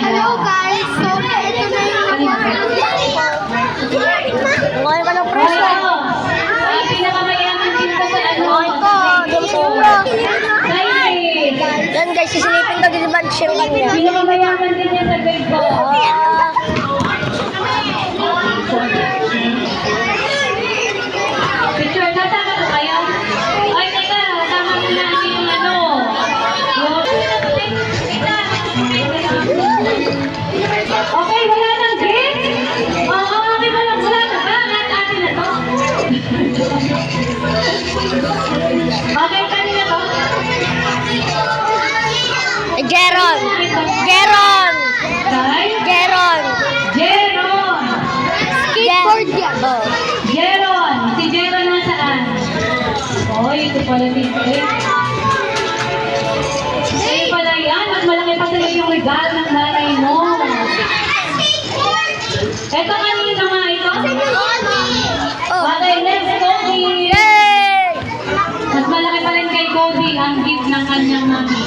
Hello guys! So, ito na yung Ngayon ka ng preso. Yan guys, sisilipin ko din ba ang share lang niya. Pinakamayaman din yan sa grade ko. Bagay ka nila to? Eh, Geron! Geron! Geron! Geron! Skateboard yan. Oh. Geron! Si Geron nasaan? Oy, ito pala si Ito pala yan. Mas malaki pa sa'yo yung regalo ng nanay mo. Ito kanina naman gift ng kanyang mami.